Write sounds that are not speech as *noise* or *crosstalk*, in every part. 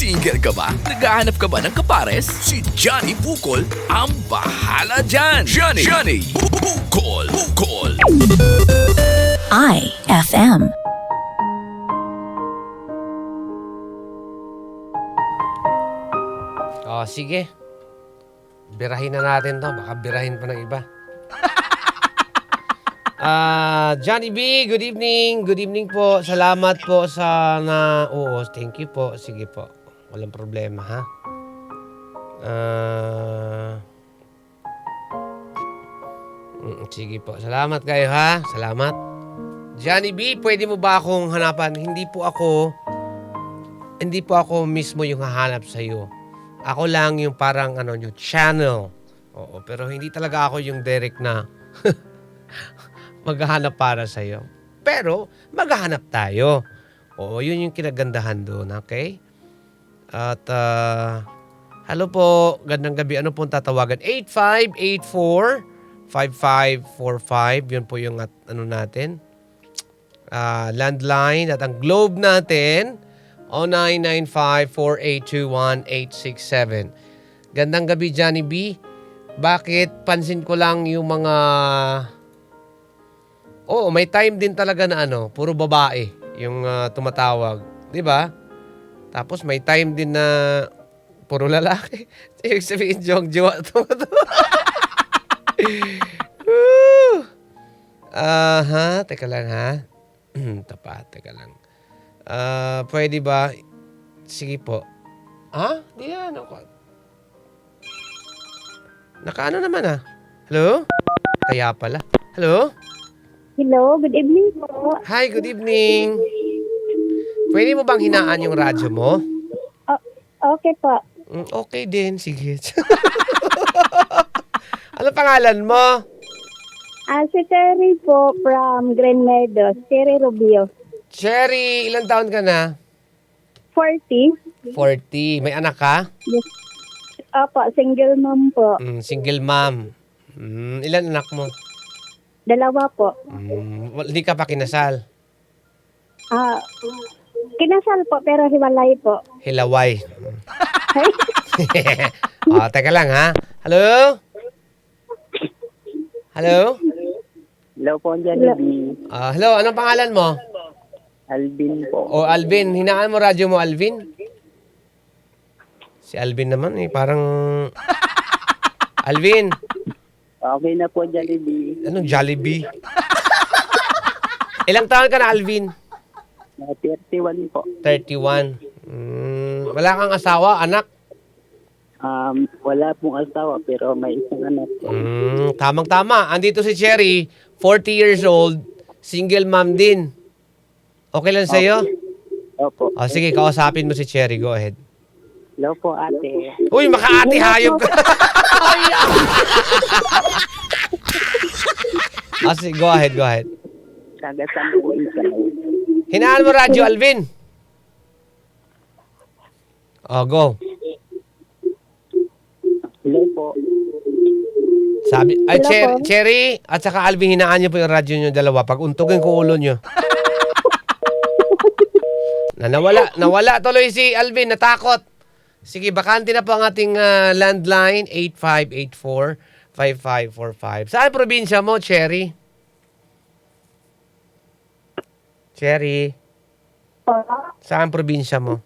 Single ka ba? Naghahanap ka ba ng kapares? Si Johnny Bukol ang bahala dyan! Johnny! Johnny! Bukol! Bukol! IFM. Oh, sige. Birahin na natin to. Baka birahin pa ng iba. *laughs* Ah, Johnny B, good evening. Good evening po. Salamat po sa na... Oo, thank you po. Sige po. Walang problema, ha? Mm, sige po. Salamat kayo, ha? Salamat. Johnny B, pwede mo ba akong hanapan? Hindi po ako... Hindi po ako mismo yung hahanap sa iyo. Ako lang yung parang ano, yung channel. Oo, pero hindi talaga ako yung direct na *laughs* maghahanap para sa iyo. Pero maghahanap tayo. Oo, yun yung kinagandahan doon, okay? At ah, hello po, gandang gabi. Ano pong tatawagan? 8584 5545. Yun po yung at, ano natin. Ah, landline at ang globe natin 0995-4821-867. Gandang gabi, Johnny B. Bakit pansin ko lang yung mga... Oo, may time din talaga na ano, puro babae yung ah, tumatawag. Di ba? Tapos may time din na puro lalaki. *laughs* Ibig sabihin, jong jowa *laughs* Aha, teka lang ha. *clears throat* Tapat, teka lang. Ah, pwede ba? Sige po. Ha? Di yan. Ako. Nakaano naman ah. Hello? Kaya pala. Hello? Hello, good evening po. Hi, good evening. Pwede mo bang hinaan yung radyo mo? O- okay po. Mm, okay din. Sige. *laughs* ano pangalan mo? Ah, si Terry po from Grand Meadows, Terry Rubio. Cherry, ilang taon ka na? 40. 40. May anak ka? Yes. Opo, single mom po. Mm, single mom. Mm, ilan anak mo? Dalawa po. Mm, wal- hindi ka pa kinasal. Ah, kinasal po pero hiwalay po. Hilaway. oh, *laughs* teka lang ha. Hello? Hello? Hello po, B. Ah, hello, anong pangalan mo? Alvin po. O Alvin, hinaan mo radyo mo Alvin? Si Alvin naman eh, parang... *laughs* Alvin, Okay na po, B. anong Jollibee? *laughs* Ilang taon ka na Alvin? Uh, 31 po. 31. Mm, wala kang asawa, anak? Um, wala pong asawa pero may isang anak po. Mm, tamang-tama. Andito si Cherry, 40 years old, single mom din. Okay lang sa'yo? Opo. O sige, kausapin mo si Cherry. Go ahead. Hello po, ate. Uy, makaati hayop ka. *laughs* Ah, sige, go ahead, go ahead. Taga saan po isa? Hinaan mo radyo, Alvin. Oh, go. Hello po. Sabi, ay, Hello Cher- po. Cherry, at saka Alvin, hinaan niyo po yung radyo niyo dalawa. Pag untugin ko ulo niyo. na nawala, nawala tuloy si Alvin, natakot. Sige, bakante na po ang ating ah, landline, 8584-5545. Saan probinsya mo, Cherry? Cherry, Po. saan probinsya mo?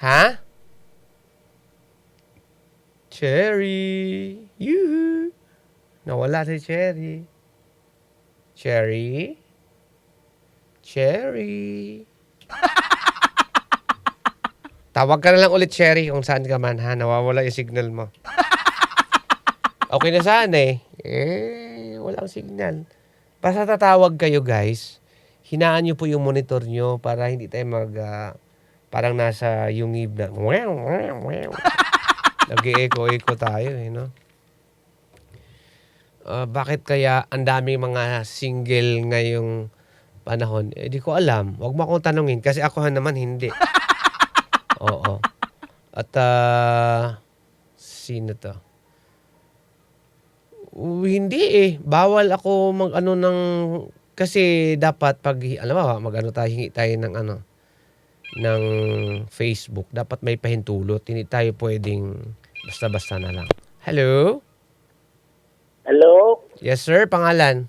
Ha? Cherry. Yoo. Nawala si Cherry. Cherry. Cherry. *laughs* Tawag ka na lang ulit, Cherry, kung saan ka man, ha? Nawawala yung signal mo. Okay na sana eh. Eh, walang signal. Basta tatawag kayo, guys. Hinaan nyo po yung monitor nyo para hindi tayo mag... ah, parang nasa yungib na... *laughs* Nag-echo-echo tayo, eh, no? Ah, bakit kaya ang daming mga single ngayong panahon? Eh, di ko alam. Huwag mo akong tanungin kasi ako naman hindi. *laughs* Oo. At ah, sino to? Uh, hindi eh. Bawal ako mag ano ng kasi dapat pag alam mo mag ano tayo hingi tayo ng ano ng Facebook, dapat may pahintulot. Hindi tayo pwedeng basta-basta na lang. Hello? Hello? Yes, sir. Pangalan?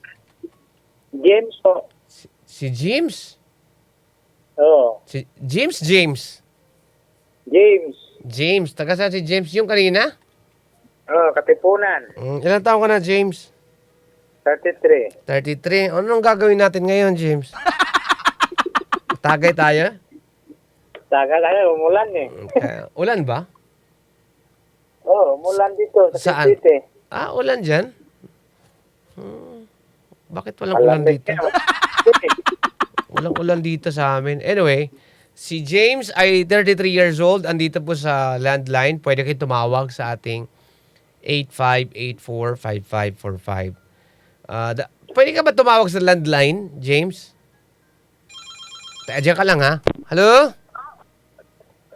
James po. Si James? Oo. Si James James. James. James. Taga saan si James yung kanina? Oo, Katipunan. Mm, ilang taon ka na, James? 33. 33. Ano nang gagawin natin ngayon, James? *laughs* Tagay tayo? Taga tayo, umulan eh. Okay. Ulan ba? Oo, umulan dito sa Saan? City. Ah, ulan dyan? Hmm. Bakit walang ulan dito? *laughs* Walang ulan dito sa amin. Anyway, si James ay 33 years old. Andito po sa landline. Pwede kayo tumawag sa ating 8584-5545. Ah, da- pwede ka ba tumawag sa landline, James? Teka, dyan ka lang ha. Hello?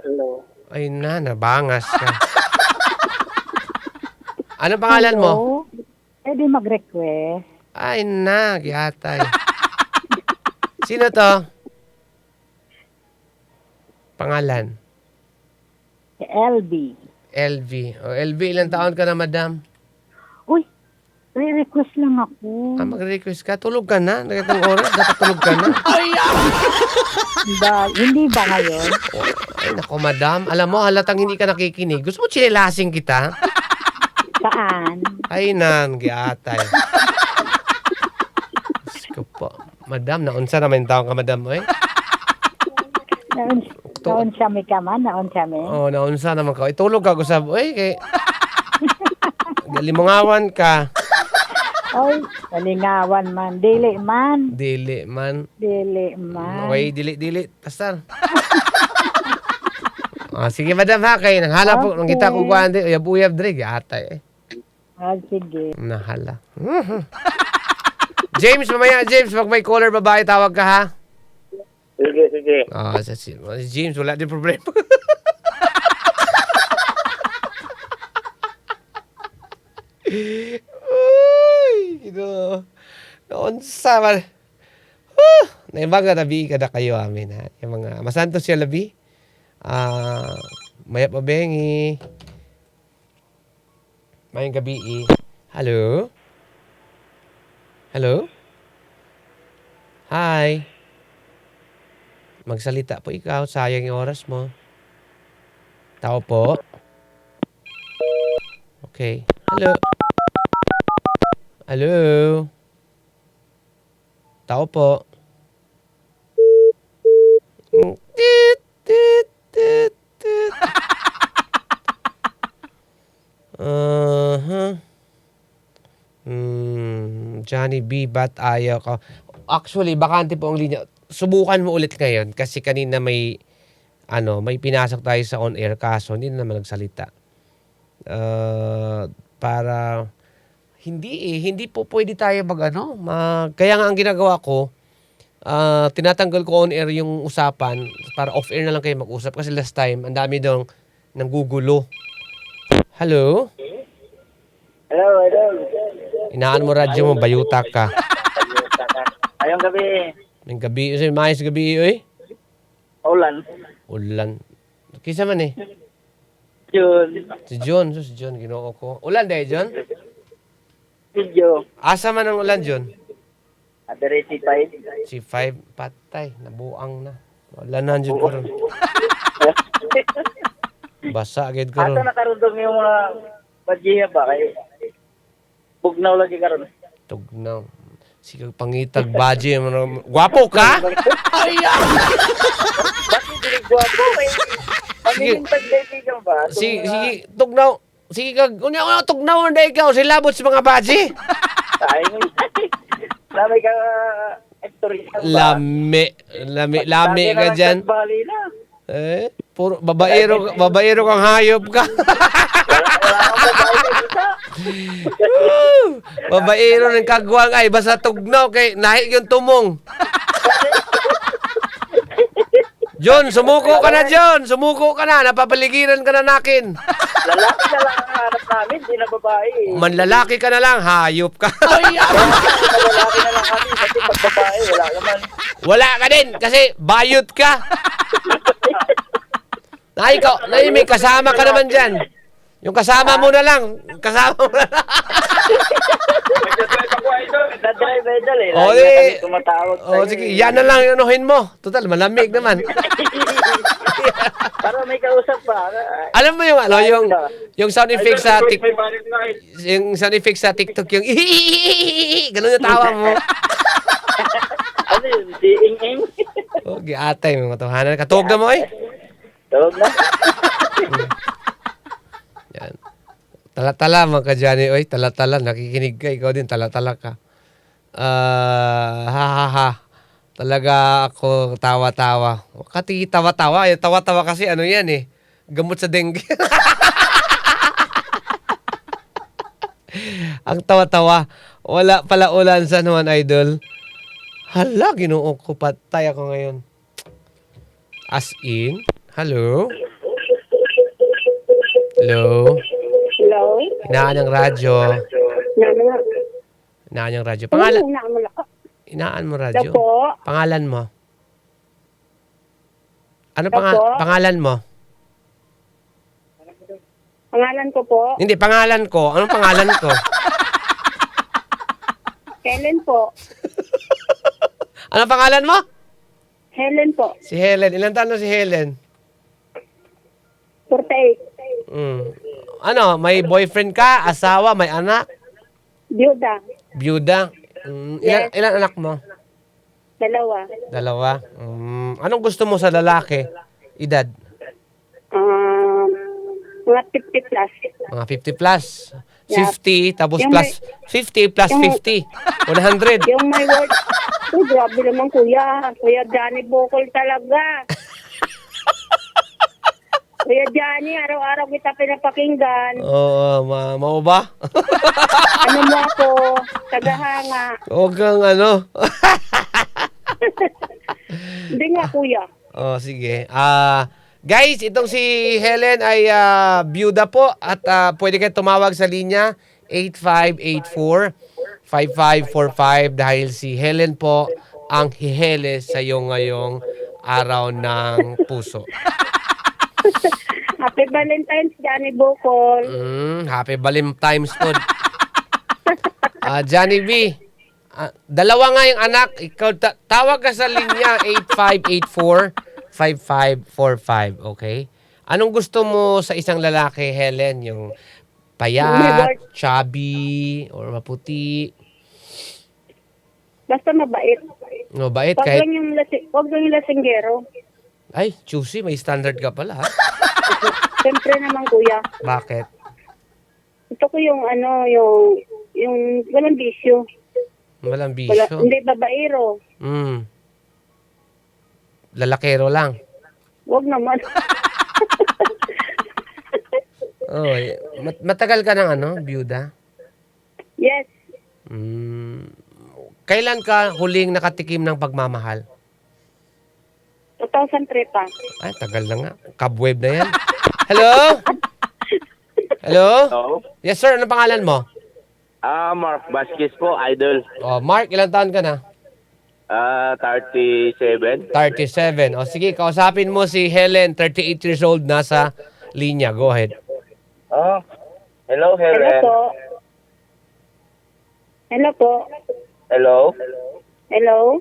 Hello. Ay na, nabangas ka. ano pangalan mo? Hello? Pwede mag-request. Ay na, giatay. Sino to? Pangalan? Si LB. LV. O, LV, ilang taon ka na, madam? Uy, re-request lang ako. Ah, mag-request ka. Tulog ka na. Nakitang oras, dapat tulog ka na. *laughs* Ba, hindi ba ngayon? Ay, nako, madam. Alam mo, halatang hindi ka nakikinig. Gusto mo chinelasing kita? Saan? Ay nan, giatay. Diyos ko po. Madam, naunsa naman yung taong ka, madam, eh? Naon, naon siya may kaman? Naon siya may? Oo, oh, naunsa naman ka. Itulog ka, gusab. Uy, kay... Galimangawan ka. Oy, nalingawan man. Dili man. Dili man. Dili man. Okay, dili, dili. Pastor. *laughs* ah, sige, madam ha. Kay nanghala po. Nang kita ko kuhaan di. Uyab-uyab dre. Atay eh. Ah, sige. Nahala. Mhm. James, mamaya, James. Pag may caller babae, tawag ka ha. Sige, sige. Ah, sa si si James, wala din problema. *laughs* *laughs* Uy, ito. Naunsa man. Huh, naibang na labi ka na kayo amin ha. Yung mga masantos siya labi. Ah, maya pa bengi. Mayang gabi eh. Hello? Hello? Hi. Magsalita po ikaw. Sayang yung oras mo. Tao po. Okay. Hello. Hello. Tao po. Tit, tit, tit, tit. *laughs* Uh-huh. Hmm, Johnny B, ba't ayaw ka? Actually, bakante po ang linya. Subukan mo ulit ngayon kasi kanina may ano, may pinasok tayo sa on-air kaso hindi na naman nagsalita. Uh, para hindi eh, hindi po pwede tayo mag ano, mag, kaya nga ang ginagawa ko, ah, tinatanggal ko on air yung usapan para off air na lang kayo mag-usap kasi last time ang dami daw nanggugulo. Hello? Hello, hello. Inaan mo radyo mo, bayuta ka. Ayong gabi. Ng gabi, kasi maayos gabi, oy. Ulan. Ulan. Kisa man eh. Yun. Si John, so si John, ginoo ko. Ulan dahil, John? Video. Asa man ang ulan, John? Adere si Pai. Si 5, patay, nabuang na. Wala na, John, karon. *laughs* Basa, agad Ato karon. nakarundong yung mga badjiya ba kay Bugnaw lagi karon. Tugnaw. Sige, pangitag, baji. Gwapo ka? *laughs* Bakit dili gwapo pagkaibigan ba? Sige, sige, tugnaw. Sige kag, unya unya tugnaw na ikaw, sila labot sa mga baji. Ay, Lamay ka ektorya ba? Lami, lami, lami ka na. Eh, puro babaero, babaero kang hayop ka. Babaero ng kagwang ay basta tugnaw kay nahi yung tumong. John, sumuko ka na, John. Sumuko ka na. Napapaligiran ka na nakin. Lalaki na lang ang hanap namin, di na babae. Manlalaki ka na lang. Hayop ka. *laughs* Lalaki na lang kami, kasi pag babae, wala naman. Wala ka din kasi bayot ka. *laughs* Na ikaw, na may kasama ka naman dyan. Yung kasama mo na lang. Kasama mo na lang. Dadrive idol eh. Oh, Lagi na eh. kami tumatawag O sa'yo sige, eh. yan na lang inuhin mo. Total, malamig naman. *laughs* Para may kausap pa. Alam mo yung ano, yung yung sound effects sa tik yung sound effects sa TikTok yung *laughs* ganun yung tawa mo. *laughs* Ano yun? Si Ing Ing? Oh, giatay mo matuhanan ka. Tuwag na mo eh. Tawag na. Tala-tala mga ka Johnny. Oy, tala-tala. Nakikinig ka. Ikaw din, tala-tala ka. Ah, ha ha ha. Talaga ako tawa-tawa. Kati tawa-tawa. Yung tawa-tawa kasi ano yan eh. Gamot sa dengue. *laughs* Ang tawa-tawa. Wala pala ulan sa naman, idol. Hala, ginoo ko. Patay ako ngayon. As in? Hello? Hello? Hello? Inaan ang radyo. Nano nga. Inaan ang radyo. Pangalan, na mo radyo. Pangalan mo. Ano panga- pangalan mo? Pangalan ko po. Hindi, pangalan ko. Anong pangalan ko? Helen po. Ano pangalan mo? Helen po. Si Helen. Ilan taon na si Helen? 48. Mm. Ano, may boyfriend ka, asawa, may anak, Byuda. byuda. Mm, ilan, Yes. ilan anak mo? Dalawa. Dalawa. Mm, anong gusto mo sa lalaki? Edad? Um, mga 50 plus. Mga 50 plus. Yeah. 50, tapos Yung plus 50 plus yung- 50. 100. *laughs* Yung may word. Uy, grabe naman kuya. Kuya Johnny Bocol talaga. *laughs* Kuya Johnny, araw-araw kita pinapakinggan. Oo, ma mau ba? *laughs* Ano mo ako? Tagahanga. Huwag kang ano. *laughs* Hindi nga kuya. oh, sige. Ah, guys, itong si Helen ay ah, byuda po at ah, pwede kayo tumawag sa linya 8584 5545 dahil si Helen po ang hihele sa iyo ngayong araw ng puso. *laughs* Happy Valentine's, Johnny Bocol. Mm, happy Valentine's po. *laughs* Ah, Johnny B. ah, dalawa nga yung anak. Ikaw, ta- tawag ka sa linya 8584-5545. Okay? Anong gusto mo sa isang lalaki, Helen? Yung payat, chubby, or maputi? Basta mabait. No, bait Wag kahit... lang yung, lasi, wag lang yung lasinggero. Ay, choosy, may standard ka pala. ha? *laughs* Siyempre naman kuya. Bakit? Ito ko yung ano, yung, yung walang bisyo. Walang Wala, bisyo. hindi babaero. Mm. Lalakero lang. Wag naman. *laughs* Oh, mat- matagal ka ng ano, byuda? yes. Mm. Kailan ka huling nakatikim ng pagmamahal? 2003 pa. Ay, tagal na nga. Cobweb na yan. Hello? Hello? Oo. Yes, sir. Ano pangalan mo? Ah, Mark Vasquez po, idol. Oh, Mark, ilang taon ka na? Ah, 37. 37. O sige, kausapin mo si Helen, 38 years old, nasa linya. Go ahead. Oh. Hello, Hello Helen. po. Hello po. Hello. Hello.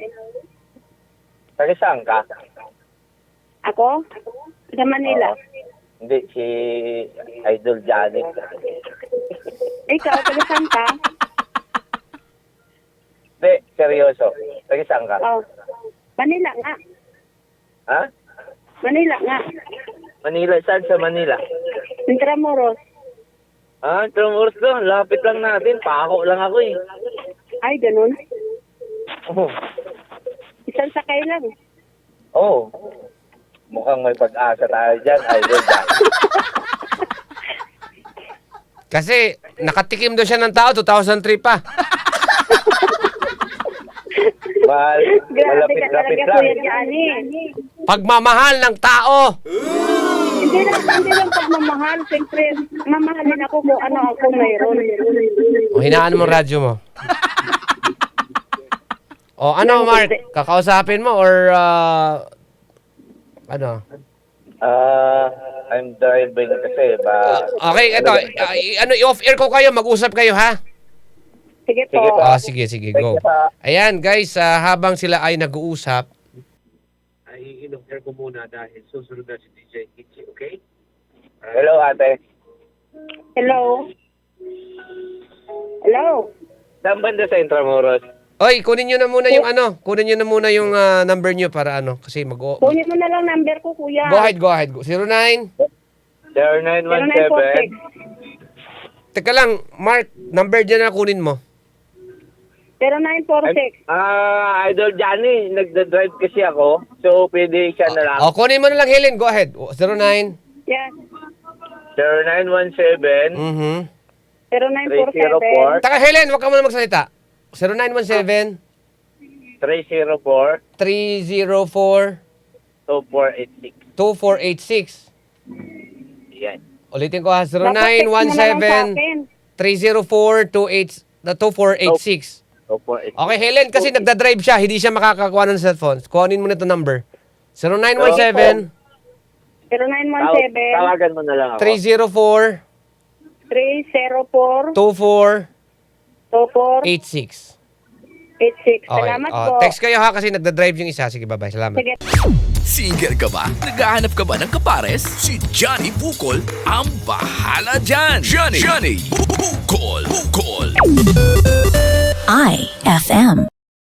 Taga saan ka? Ako? Sa Manila. Hindi, si Idol Johnny. Ikaw, taga saan ka? Hindi, seryoso. Taga saan ka? Oh. Manila nga. Ha? Manila nga. Manila, saan sa Manila? Intramuros. Ah, Trumors doon. Lapit lang natin. Pako lang ako eh. Ay, ganun. Oh. Isang sakay lang. Oh. Mukhang may pag-asa tayo dyan, Idol Johnny. Kasi nakatikim daw siya ng tao, 2003 pa. Mahal, Grabe ka malapit-lapit talaga, lang. Kuya Johnny. Pagmamahal ng tao. Hindi lang, hindi lang pagmamahal. Siyempre, mamahalin ako kung ano ako mayroon. O, hinaan mo radyo mo. O, ano, Mark? Kakausapin mo or, ah, ano? Ah, I'm driving kasi ba... Okay, ito. ah, i- ano, i-off air ko kayo. Mag-usap kayo, ha? Sige po. Sige po. Ah, sige, sige, go. Ayan, guys, ah, habang sila ay nag-uusap, ay in-off air ko muna dahil susunod na si DJ Kitchi, okay? Hello, ate. Hello? Hello? Saan banda sa Intramuros? Oy, kunin nyo na muna yung ano, kunin nyo na muna yung ah, number nyo para ano, kasi mag- go Kunin mo na lang number ko, kuya. ahead, go ahead. 09? 0917. 0946. Teka lang, Mark, number dyan na kunin mo. 0946. Ah, Idol Johnny, nagda-drive kasi ako. So, pwede siya na lang. O, kunin mo na lang, Helen. Go ahead. O, 09? Yes. 0917 Mm-hmm. 0947. 304 Taka, Helen, wag ka muna magsalita. 0917 304 304 2486. 2486. Yan. Ulitin ko ha, Dapat text mo na lang sa 0917 akin. 304 28 na 2486. 2486. Okay, Helen, kasi nagda-drive siya, hindi siya makakakuha ng cellphone. Kuhanin mo na itong number. 0917 0917 Tawagan mo na lang ako. 304 304 2486. 24 86. Okay. Salamat oh, po. text kayo ha kasi nagda-drive yung isa. Sige, bye-bye. Salamat. Sige. Single ka ba? Naghahanap ka ba ng kapares? Si Johnny Bukol ang bahala dyan. Johnny, Johnny Bukol, Bukol. IFM.